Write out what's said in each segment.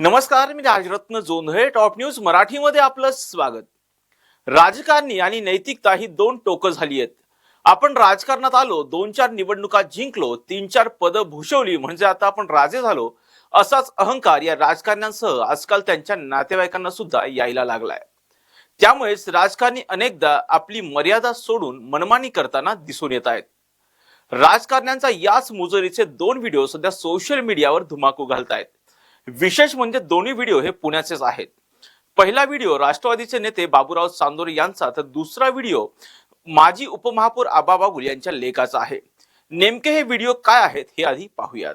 नमस्कार मी Rajratna Jondhale top news मराठीमध्ये आपलं स्वागत. राजकारणी आणि नैतिकता ही दोन टोकं झाली आहेत. आपण राजकारणात आलो दोन चार निवडणुका जिंकलो तीन चार पदं भूषवली म्हणजे आता आपण राजे झालो असाच अहंकार या राजकारण्यांसह आजकाल त्यांच्या नातेवाईकांना सुद्धा यायला लागलाय. त्यामुळेच राजकारणी अनेकदा आपली मर्यादा सोडून मनमानी करताना दिसून येत आहेत. राजकारण्यांचा याच मुजरीचे दोन व्हिडिओ सध्या सोशल मीडियावर धुमाकू घालतायत. विशेष म्हणजे दोन्ही व्हिडिओ हे पुण्याचेच आहेत. पहिला व्हिडिओ राष्ट्रवादीचे नेते बाबूराव चांदोरे यांचा तर दुसरा व्हिडिओ माजी उपमहापौर आबा बागुल यांच्या लेखाचा आहे. नेमके हे व्हिडिओ काय आहेत हे आधी पाहूयात.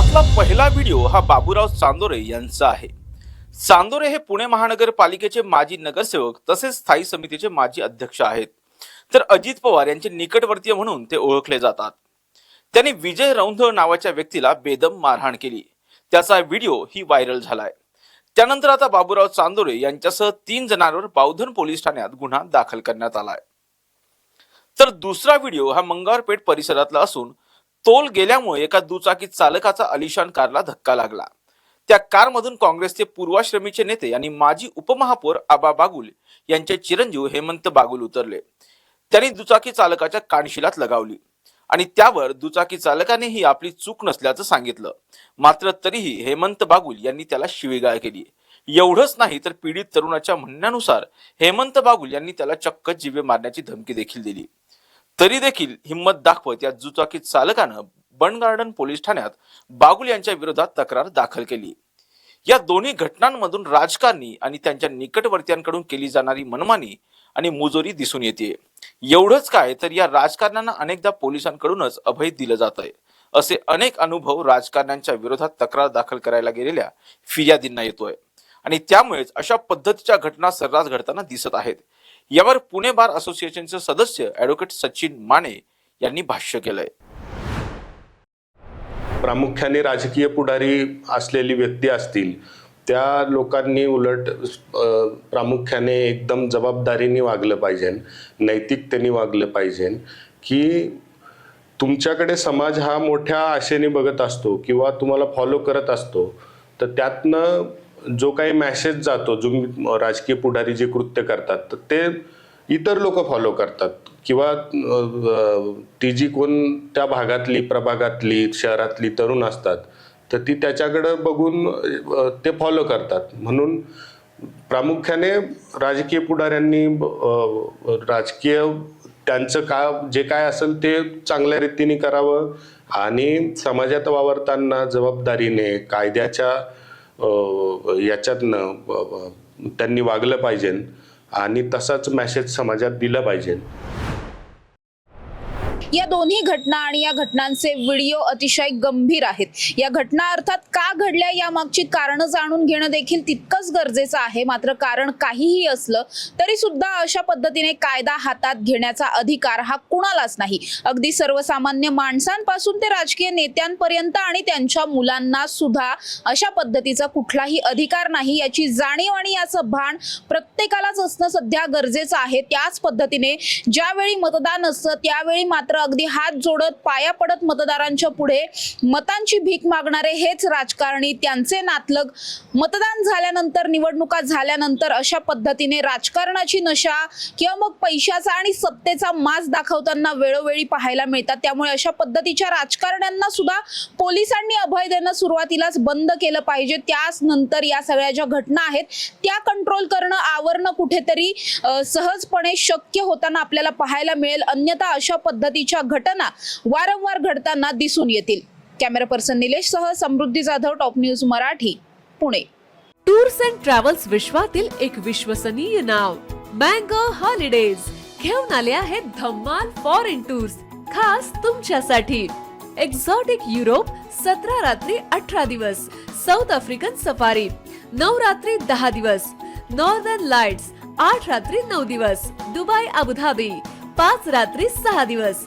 यातला पहिला व्हिडिओ हा बाबूराव चांदोरे यांचा आहे. चांदोरे हे पुणे महानगरपालिकेचे माजी नगरसेवक तसेच स्थायी समितीचे माजी अध्यक्ष आहेत. तर अजित पवार यांचे निकटवर्तीय म्हणून ते ओळखले जातात. त्यांनी विजय रौंधळ नावाच्या व्यक्तीला बेदम मारहाण केली. त्याचा व्हिडिओ ही व्हायरल झालाय. त्यानंतर आता बाबूराव चांदोरे यांच्यासह तीन जणांवर बावधन पोलीस ठाण्यात गुन्हा दाखल करण्यात आलाय. तर दुसरा व्हिडिओ हा मंगारपेठ परिसरातला असून तोल गेल्यामुळे एका दुचाकी चालकाचा अलिशान कारला धक्का लागला. त्या कारमधून काँग्रेसचे पूर्वाश्रमीचे नेते आणि माजी उपमहापौर आबा बागुल यांचे चिरंजीव हेमंत बागुल उतरले. त्यांनी दुचाकी चालकाच्या कानशिलात लगावली आणि त्यावर दुचाकी चालकानेही आपली चूक नसल्याचं सांगितलं. मात्र तरीही हेमंत बागुल यांनी त्याला शिवीगाळ केली. एवढंच नाही तर पीडित तरुणाच्या म्हणण्यानुसार हेमंत बागुल यांनी त्याला चक्क जीवे मारण्याची धमकी देखील दिली. तरी देखील हिंमत दाखवत या दुचाकी चालकानं बन गार्डन पोलीस ठाण्यात बागुल यांच्या विरोधात तक्रार दाखल केली. या दोन्ही घटनांमधून राजकारणी आणि त्यांच्या निकटवर्तीयांकडून केली जाणारी मनमानी आणि मुजोरी दिसून येते. एवढंच काय तर या राजकारण्यांना अनेकदा पोलिसांकडूनच अभय दिलं जात आहे असे अनेक अनुभव राजकारण्यांच्या विरोधात तक्रार दाखल करायला गेलेल्या फिर्यादींना येतोय. आणि त्यामुळेच अशा पद्धतीच्या घटना सर्रास घडताना दिसत आहेत. यावर पुणे बार असोसिएशनचे सदस्य ऍडव्होकेट सचिन माने यांनी भाष्य केलंय. प्रामुख्याने राजकीय पुढारी असलेली व्यक्ती असतील त्या लोकांनी उलट प्रामुख्याने एकदम जबाबदारीने वागलं पाहिजे नैतिकतेने वागलं पाहिजे की तुमच्याकडे समाज हा मोठ्या आशेने बघत असतो किंवा तुम्हाला फॉलो करत असतो तर त्यातनं जो काही मॅसेज जातो जो राजकीय पुढारी जे कृत्य करतात तर ते इतर लोक फॉलो करतात. किंवा ती जी कोण त्या भागातली प्रभागातली शहरातली तरुण असतात तर ती त्याच्याकडं बघून ते फॉलो करतात. म्हणून प्रामुख्याने राजकीय पुढाऱ्यांनी राजकीय त्यांचं का जे काय असेल ते चांगल्या रीतीने करावं. आणि समाजात वावरताना जबाबदारीने कायद्याच्या याच्यातनं त्यांनी वागलं पाहिजे आणि तसाच मॅसेज समाजात दिला पाहिजे. या दोन्ही घटना आणि या घटनांचे व्हिडिओ अतिशय गंभीर आहेत. या घटना अर्थात का घडल्या यामागची कारणं जाणून घेणं देखील तितकंच गरजेचं आहे. मात्र कारण काहीही असलं तरी सुद्धा अशा पद्धतीने कायदा हातात घेण्याचा अधिकार हा कुणालाच नाही. अगदी सर्वसामान्य माणसांपासून ते राजकीय नेत्यांपर्यंत आणि त्यांच्या मुलांना सुद्धा अशा पद्धतीचा कुठलाही अधिकार नाही. याची जाणीव आणि याचं भान प्रत्येकालाच असणं सध्या गरजेचं आहे. त्याच पद्धतीने ज्यावेळी मतदान असतं त्यावेळी मात्र अगदी हात जोडत पाया पडत मतदारांच्या पुढे मतांची भीक मागणारे हेच राजकारणी त्यांचे नातलग. मतदान झाल्यानंतर निवडणुका झाल्यानंतर अशा पद्धतीने राजकारणाची नशा किंवा मग पैशाचा आणि सत्तेचा मास दाखवताना वेळोवेळी पाहायला मिळतात. त्यामुळे अशा पद्धतीच्या राजकारण्यांना सुद्धा पोलिसांनी अभय देणं सुरुवातीलाच बंद केलं पाहिजे. त्याच नंतर या सगळ्या ज्या घटना आहेत त्या कंट्रोल करणं आवरणं कुठेतरी सहजपणे शक्य होताना आपल्याला पाहायला मिळेल. अन्यथा अशा चुकीच्या घटना वारंवार घडताना दिसून येतील. कॅमेरा पर्सन निलेश सह Samruddhi Jadhav top news Marathi Pune. Tours and travels विश्वातील एक विश्वसनीय नाव मँगो हॉलिडेज. घेऊन आले आहेत धम्माल फॉरेन टूर्स खास तुमच्यासाठी. एक्झॉटिक युरोप सतरा रात्री अठरा दिवस. साऊथ आफ्रिकन सफारी नऊ रात्री दहा दिवस. नॉर्दर्न लाइट्स आठ रात्री नऊ दिवस. दुबई अबुधाबी पाच रात्री सहा दिवस.